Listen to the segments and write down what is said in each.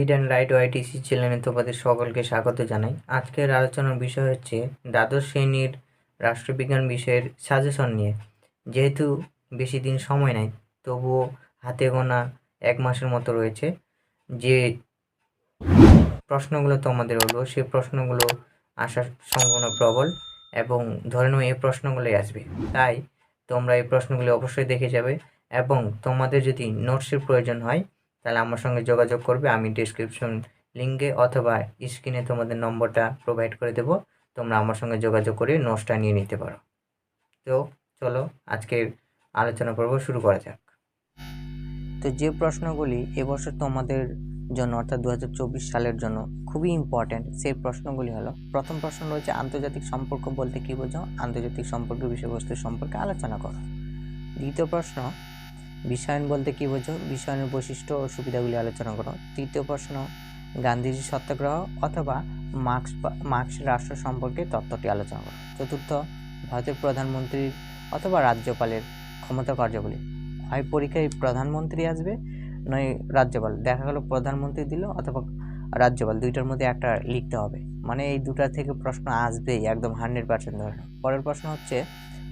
Read and right ওয়াইটিসি চ্যানেলে তোমাদের সকলকে স্বাগত জানাই। আজকের আলোচনার বিষয় হচ্ছে দ্বাদশ শ্রেণির রাষ্ট্রবিজ্ঞান বিষয়ের সাজেশন নিয়ে। যেহেতু বেশি দিন সময় নাই, তবুও হাতে গোনা এক মাসের মতো রয়েছে। যে প্রশ্নগুলো তোমাদের হলো সেই প্রশ্নগুলো আসার সম্ভাবনা প্রবল এবং ধরে নাও এই প্রশ্নগুলোই আসবে। তাই তোমরা এই প্রশ্নগুলো অবশ্যই দেখে যাবে এবং তোমাদের যদি নোটসের প্রয়োজন হয় তাহলে আমার সঙ্গে যোগাযোগ করবে, আমি ডিসক্রিপশন লিঙ্কে অথবা স্ক্রিনে তোমাদের নম্বরটা প্রোভাইড করে দেবো। তোমরা আমার সঙ্গে যোগাযোগ করে নোটসটা নিয়ে নিতে পারো। তো চলো আজকের আলোচনা পর্ব শুরু করা যাক। তো যে প্রশ্নগুলি এবছর তোমাদের জন্য অর্থাৎ দু হাজার চব্বিশ সালের জন্য খুবই ইম্পর্ট্যান্ট সেই প্রশ্নগুলি হলো, প্রথম প্রশ্ন রয়েছে, আন্তর্জাতিক সম্পর্ক বলতে কী বোঝো? আন্তর্জাতিক সম্পর্ক বিষয়বস্তু সম্পর্কে আলোচনা করো। দ্বিতীয় প্রশ্ন বিশ্বায়ন বলতে কী বোঝো? বিশ্বায়নের বৈশিষ্ট্য ও সুবিধাগুলি আলোচনা করো। তৃতীয় প্রশ্ন গান্ধীজি সত্যাগ্রহ অথবা মার্কস মার্কস রাষ্ট্র সম্পর্কে তত্ত্বটি আলোচনা করো। চতুর্থ, ভারতের প্রধানমন্ত্রীর অথবা রাজ্যপালের ক্ষমতা কার্যাবলী। হয় পরীক্ষায় প্রধানমন্ত্রী আসবে, নয় রাজ্যপাল। দেখা গেল প্রধানমন্ত্রী দিল অথবা রাজ্যপাল। দুইটার মধ্যে একটা লিখতে হবে। মানে এই দুটা থেকে প্রশ্ন আসবেই, একদম হান্ড্রেড পার্সেন্ট ধরে পরের প্রশ্ন হচ্ছে,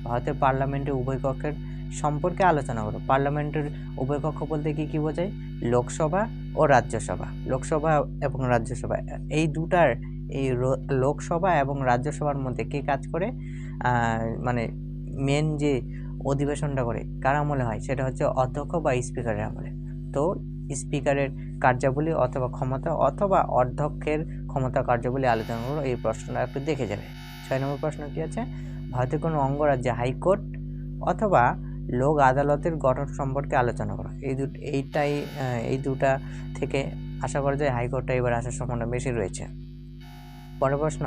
ভারতের পার্লামেন্টে উভয় কক্ষের সম্পর্কে আলোচনা করো। পার্লামেন্টের উভয় কক্ষ বলতে কি কি বোঝায়? লোকসভা ও রাজ্যসভা। লোকসভা এবং রাজ্যসভা, এই দুটার এই লোকসভা এবং রাজ্যসভার মধ্যে কে কাজ করে? মানে মেন যে অধিবেশনটা করে, কার আমলে হয়? সেটা হচ্ছে অধ্যক্ষ বা স্পিকারের আমলে। তো স্পিকারের কার্যাবলী অথবা ক্ষমতা অথবা অধ্যক্ষের ক্ষমতা কার্যাবলী আলোচনা করো, এই প্রশ্নটা একটু দেখে যাবে। ছয় নম্বর প্রশ্ন কি আছে? ভারতের কোনো অঙ্গরাজ্যে হাইকোর্ট অথবা লোক আদালতের গঠন সম্পর্কে আলোচনা করা। এই দু এইটাই এই দুটা থেকে আশা করা যায় হাইকোর্টটা এবার আসার সম্ভাবনা বেশি রয়েছে। পরের প্রশ্ন,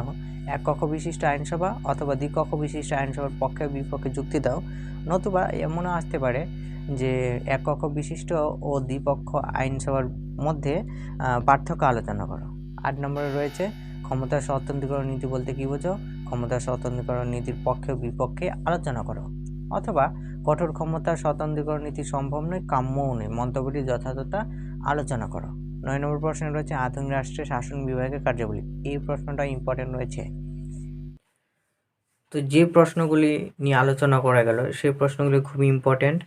এক কক্ষ বিশিষ্ট আইনসভা অথবা দ্বিকক্ষ বিশিষ্ট আইনসভার পক্ষে বিপক্ষে যুক্তি দাও। নতুবা এমনও আসতে পারে যে এক কক্ষ বিশিষ্ট ও দ্বিপক্ষ আইনসভার মধ্যে পার্থক্য আলোচনা করো। আট নম্বরে রয়েছে ক্ষমতা স্বতন্ত্রীকরণ নীতি বলতে কী বোঝো? ক্ষমতা স্বতন্ত্রীকরণ নীতির পক্ষে বিপক্ষে আলোচনা করো। অথবা কঠোর ক্ষমতা, স্বতন্ত্রীকরণ নীতি সম্ভব নয়, কাম্যও নয়। মন্তব্যটি যথাযথতা আলোচনা করো। নয় নম্বর প্রশ্ন রয়েছে, আধুনিক রাষ্ট্রের শাসন বিভাগের কার্যাবলী। এই প্রশ্নটা ইম্পর্টেন্ট রয়েছে। তো যে প্রশ্নগুলি নিয়ে আলোচনা করা গেল, সেই প্রশ্নগুলি খুবই ইম্পর্ট্যান্ট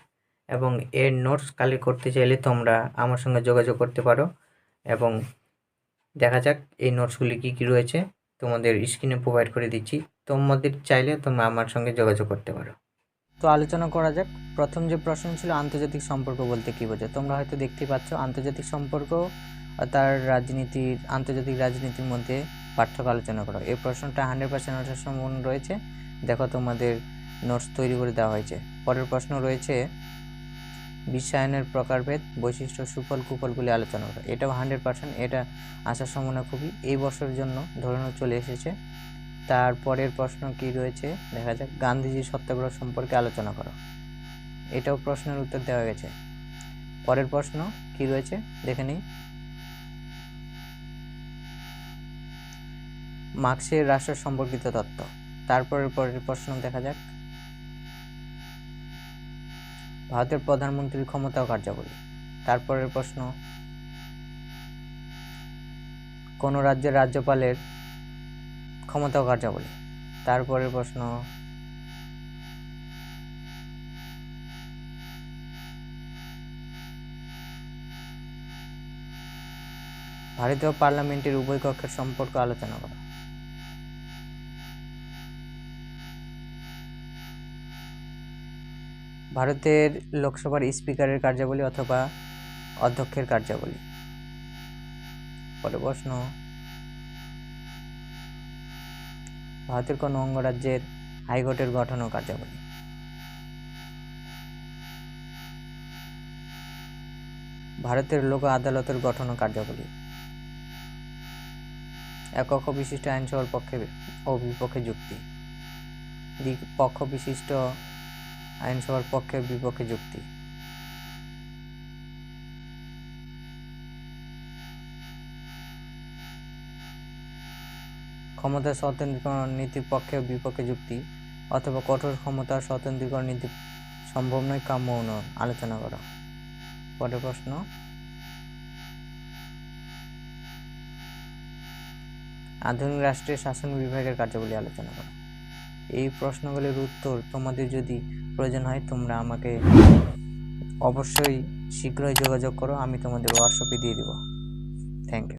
এবং এর নোটস কালেক্ট করতে চাইলে তোমরা আমার সঙ্গে যোগাযোগ করতে পারো এবং দেখা যাক এই নোটসগুলি কী কী রয়েছে। তোমাদের স্ক্রিনে প্রোভাইড করে দিচ্ছি। তোমাদের চাইলে তোমরা আমার সঙ্গে যোগাযোগ করতে পারো। তো আলোচনা করা যাক। প্রথম যে প্রশ্ন ছিল, আন্তর্জাতিক সম্পর্ক বলতে কী বোঝো তোমরা হয়তো দেখতেই পাচ্ছ, আন্তর্জাতিক সম্পর্ক তার রাজনীতির, আন্তর্জাতিক রাজনীতির মধ্যে পার্থক্য আলোচনা করো। এই প্রশ্নটা হান্ড্রেড পার্সেন্ট আসার সম্ভাবনা রয়েছে। দেখো তোমাদের নোটস তৈরি করে দেওয়া হয়েছে। পরের প্রশ্ন রয়েছে, বিশ্বায়নের প্রকারভেদ, বৈশিষ্ট্য, সুফল, কুফলগুলি আলোচনা করো। এটাও হান্ড্রেড পার্সেন্ট এটা আসার সম্ভাবনা খুবই। এই বছরের জন্য ধরানো চলে এসেছে। তারপরের প্রশ্ন কি রয়েছে? দেখা যাক, গান্ধীজির সত্যাগ্রহ সম্পর্কে আলোচনা করো। এটাও প্রশ্নের উত্তর দেওয়া গেছে। পরের প্রশ্ন কি রয়েছে? দেখে নিই। মার্ক্সের রাষ্ট্র সম্পর্কিত তত্ত্ব। তারপরের পরের প্রশ্ন দেখা যাক। ভারতের প্রধানমন্ত্রীর ক্ষমতা ও কার্যাবলী। তারপরের প্রশ্ন, কোন রাজ্যের রাজ্যপালের ক্ষমতা ও কার্যাবলী। তারপরের প্রশ্ন, ভারতীয় পার্লামেন্টের উভয় কক্ষের সম্পর্ক আলোচনা করা। ভারতের লোকসভার স্পিকারের কার্যাবলী অথবা অধ্যক্ষের কার্যাবলী। পরে প্রশ্ন ভারতের কোন অঙ্গরাজ্যের হাইকোর্টের গঠন ও কার্যাবলী ভারতের লোক আদালতের গঠন ও কার্যাবলী একক বিশিষ্ট আইনসভার পক্ষে ও বিপক্ষে যুক্তি। দ্বিপক্ষ বিশিষ্ট আইনসভার পক্ষে বিপক্ষে যুক্তি। ক্ষমতা স্বতন্ত্রীকরণ নীতির পক্ষে বিপক্ষে যুক্তি অথবা কঠোর ক্ষমতা স্বতন্ত্রীকরণ নীতি সম্ভব নয়, কাম্য নয়, আলোচনা করা। পরের প্রশ্ন। আধুনিক রাষ্ট্রের শাসন বিভাগের কার্যাবলী আলোচনা করো। এই প্রশ্নগুলির উত্তর তোমাদের যদি প্রয়োজন হয়, তোমরা আমাকে অবশ্যই শীঘ্রই যোগাযোগ করো, আমি তোমাদের হোয়াটসঅ্যাপে দিয়ে দেবো। Thank you